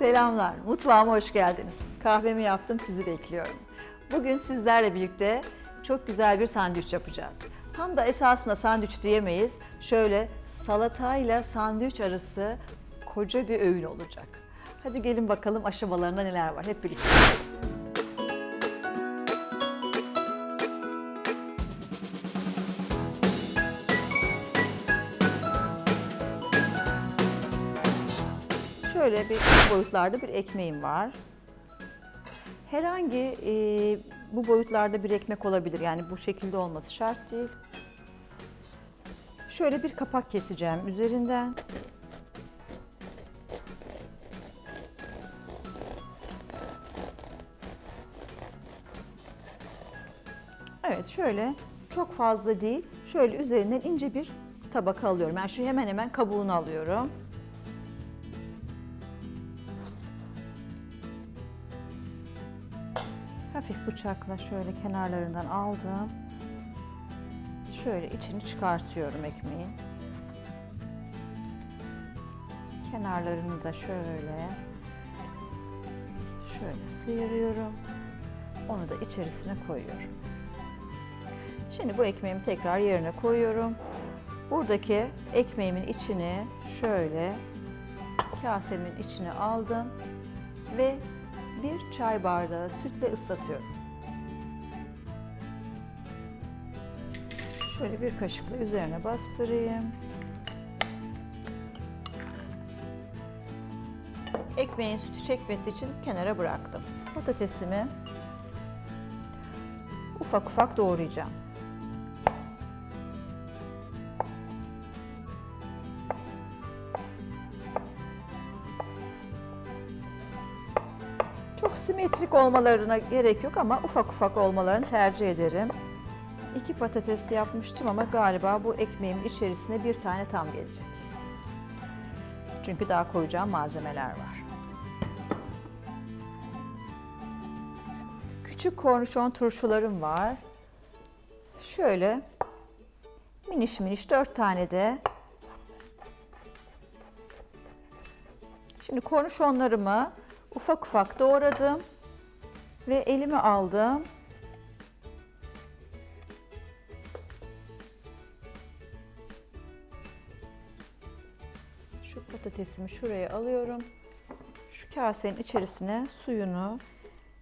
Selamlar, mutfağıma hoş geldiniz. Kahvemi yaptım, sizi bekliyorum. Bugün sizlerle birlikte çok güzel bir sandviç yapacağız. Tam da esasında sandviç diyemeyiz. Şöyle salatayla sandviç arası koca bir öğün olacak. Hadi gelin bakalım aşamalarında neler var hep birlikte. Şöyle bir boyutlarda bir ekmeğim var. Herhangi e, bu boyutlarda bir ekmek olabilir. Yani bu şekilde olması şart değil. Şöyle bir kapak keseceğim üzerinden. Evet şöyle çok fazla değil. Şöyle üzerinden ince bir tabaka alıyorum. Ben şu hemen hemen kabuğunu alıyorum. Hafif bıçakla şöyle kenarlarından aldım. Şöyle içini çıkartıyorum ekmeğin. Kenarlarını da şöyle şöyle sıyırıyorum. Onu da içerisine koyuyorum. Şimdi bu ekmeğimi tekrar yerine koyuyorum. Buradaki ekmeğimin içini şöyle kasemin içine aldım ve bir çay bardağı sütle ıslatıyorum. Şöyle bir kaşıkla üzerine bastırayım. Ekmeğin sütü çekmesi için kenara bıraktım. Patatesimi ufak ufak doğrayacağım. Çok simetrik olmalarına gerek yok ama ufak ufak olmalarını tercih ederim. İki patates yapmıştım ama galiba bu ekmeğimin içerisine bir tane tam gelecek. Çünkü daha koyacağım malzemeler var. Küçük kornişon turşularım var. Şöyle miniş miniş dört tane de. Şimdi kornişonlarımı ufak ufak doğradım ve elime aldım. Şu patatesimi şuraya alıyorum. Şu kasenin içerisine suyunu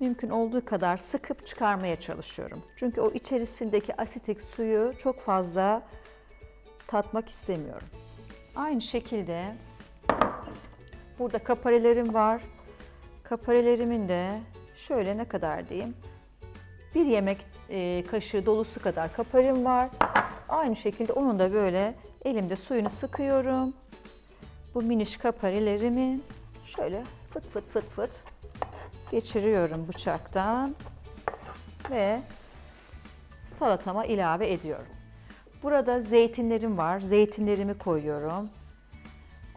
mümkün olduğu kadar sıkıp çıkarmaya çalışıyorum. Çünkü o içerisindeki asitik suyu çok fazla tatmak istemiyorum. Aynı şekilde burada kaparelerim var. Kaparelerimin de şöyle ne kadar diyeyim? Bir yemek e, kaşığı dolusu kadar kaparim var. Aynı şekilde onun da böyle elimde suyunu sıkıyorum. Bu miniş kaparelerimi şöyle fıt fıt fıt fıt geçiriyorum bıçaktan ve salatama ilave ediyorum. Burada zeytinlerim var. Zeytinlerimi koyuyorum.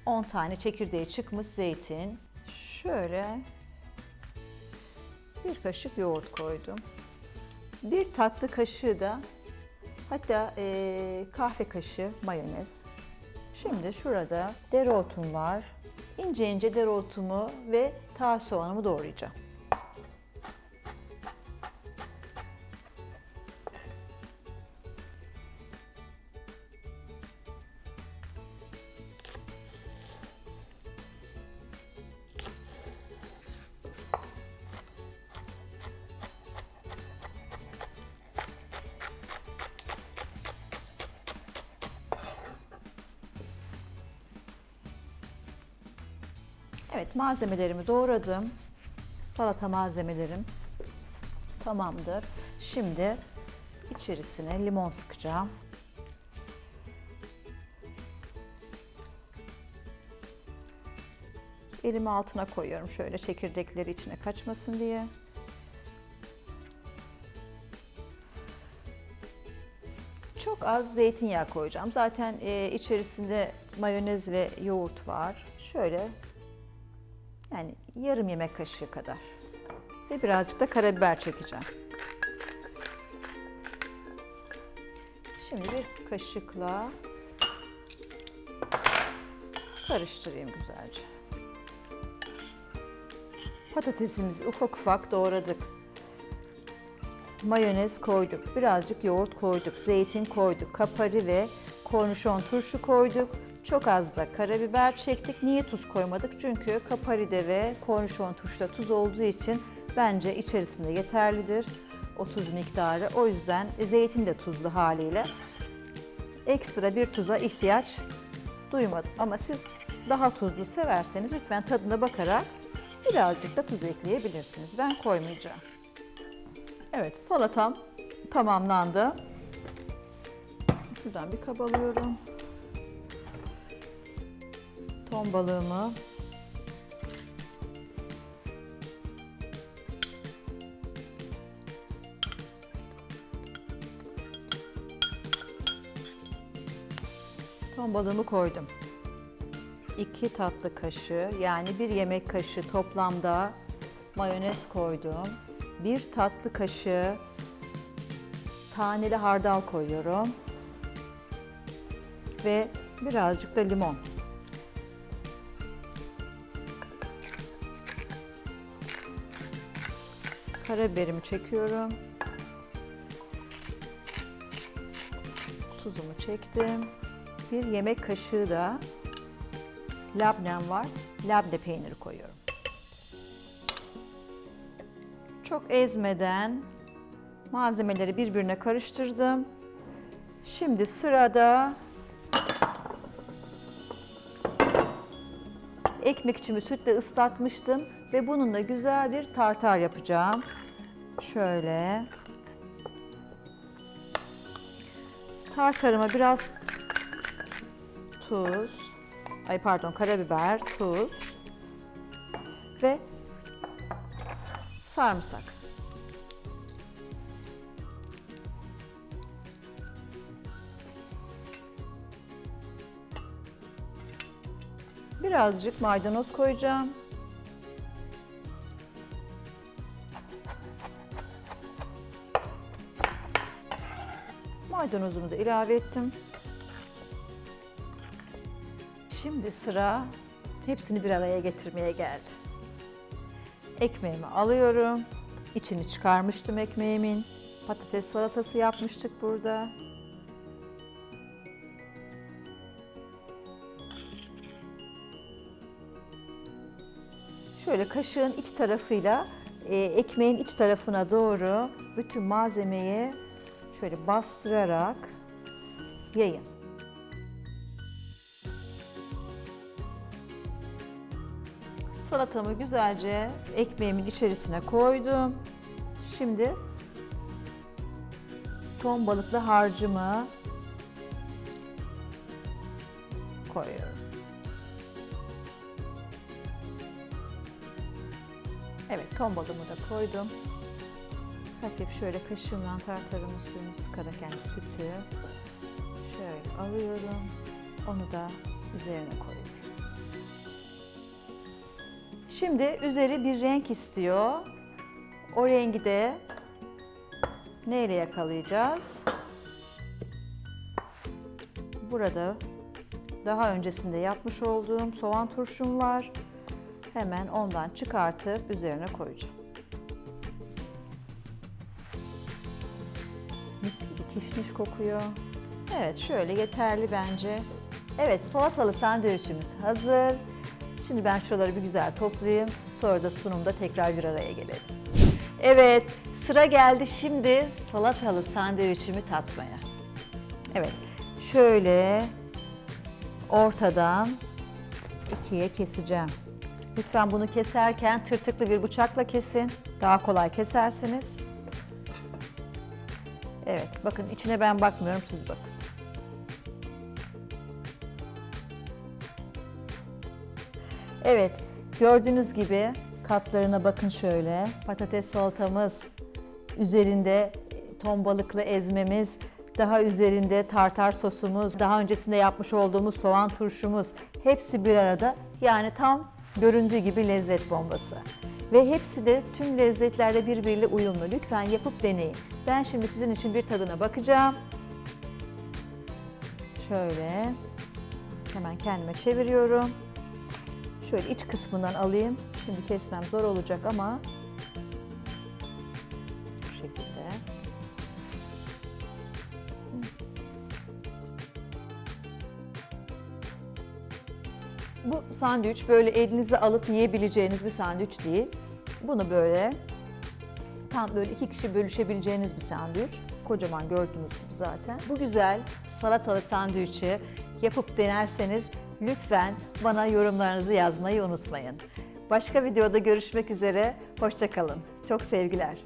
10 tane çekirdeği çıkmış zeytin. Şöyle bir kaşık yoğurt koydum. Bir tatlı kaşığı da hatta eee, kahve kaşığı mayonez. Şimdi şurada dereotum var. İnce ince dereotumu ve taze soğanımı doğrayacağım. Evet malzemelerimi doğradım. Salata malzemelerim tamamdır. Şimdi içerisine limon sıkacağım. Elimi altına koyuyorum şöyle çekirdekleri içine kaçmasın diye. Çok az zeytinyağı koyacağım. Zaten e, içerisinde mayonez ve yoğurt var. Şöyle yarım yemek kaşığı kadar. Ve birazcık da karabiber çekeceğim. Şimdi bir kaşıkla karıştırayım güzelce. Patatesimizi ufak ufak doğradık. Mayonez koyduk, birazcık yoğurt koyduk, zeytin koyduk, kapari ve kornişon turşu koyduk. Çok az da karabiber çektik. Niye tuz koymadık? Çünkü kaparide ve kornişon turşuda tuz olduğu için bence içerisinde yeterlidir o tuz miktarı. O yüzden zeytin de tuzlu haliyle ekstra bir tuza ihtiyaç duymadım. Ama siz daha tuzlu severseniz lütfen tadına bakarak birazcık da tuz ekleyebilirsiniz. Ben koymayacağım. Evet salatam tamamlandı. Şuradan bir kaba alıyorum. Ton balığımı Ton balığımı koydum. 2 tatlı kaşığı yani bir yemek kaşığı toplamda mayonez koydum. 1 tatlı kaşığı taneli hardal koyuyorum. Ve birazcık da limon. Karabiberimi çekiyorum. Tuzumu çektim. Bir yemek kaşığı da labnem var. Labne peyniri koyuyorum. Çok ezmeden malzemeleri birbirine karıştırdım. Şimdi sırada ekmek sütle ıslatmıştım ve bununla güzel bir tartar yapacağım. Şöyle. Tartarıma biraz tuz, ay pardon karabiber, tuz ve sarımsak. Birazcık maydanoz koyacağım. Maydanozumu da ilave ettim. Şimdi sıra hepsini bir araya getirmeye geldi. Ekmeğimi alıyorum. İçini çıkarmıştım ekmeğimin. Patates salatası yapmıştık burada. Şöyle kaşığın iç tarafıyla e, ekmeğin iç tarafına doğru bütün malzemeyi şöyle bastırarak yayın. Salatamı güzelce ekmeğimin içerisine koydum. Şimdi ton balıklı harcımı koyuyorum. Ton balığımı da koydum. Hafif şöyle kaşığımla tartarımın suyunu sıkarak yani sütü şöyle alıyorum. Onu da üzerine koyuyorum. Şimdi üzeri bir renk istiyor. O rengi de neyle yakalayacağız? Burada daha öncesinde yapmış olduğum soğan turşum var. Hemen ondan çıkartıp üzerine koyacağım. Mis gibi kişniş kokuyor. Evet şöyle yeterli bence. Evet salatalı sandviçimiz hazır. Şimdi ben şuraları bir güzel toplayayım. Sonra da sunumda tekrar bir araya gelelim. Evet sıra geldi şimdi salatalı sandviçimi tatmaya. Evet şöyle ortadan ikiye keseceğim. Lütfen bunu keserken tırtıklı bir bıçakla kesin. Daha kolay kesersiniz. Evet, bakın içine ben bakmıyorum, siz bakın. Evet, gördüğünüz gibi katlarına bakın şöyle. Patates salatamız, üzerinde ton balıklı ezmemiz, daha üzerinde tartar sosumuz, daha öncesinde yapmış olduğumuz soğan turşumuz hepsi bir arada. Yani tam göründüğü gibi lezzet bombası. Ve hepsi de tüm lezzetlerle birbiriyle uyumlu. Lütfen yapıp deneyin. Ben şimdi sizin için bir tadına bakacağım. Şöyle hemen kendime çeviriyorum. Şöyle iç kısmından alayım. Şimdi kesmem zor olacak ama bu şekilde. Bu sandviç böyle elinize alıp yiyebileceğiniz bir sandviç değil. Bunu böyle tam böyle iki kişi bölüşebileceğiniz bir sandviç. Kocaman gördüğünüz gibi zaten. Bu güzel salatalı sandviçi yapıp denerseniz lütfen bana yorumlarınızı yazmayı unutmayın. Başka videoda görüşmek üzere. Hoşçakalın. Çok sevgiler.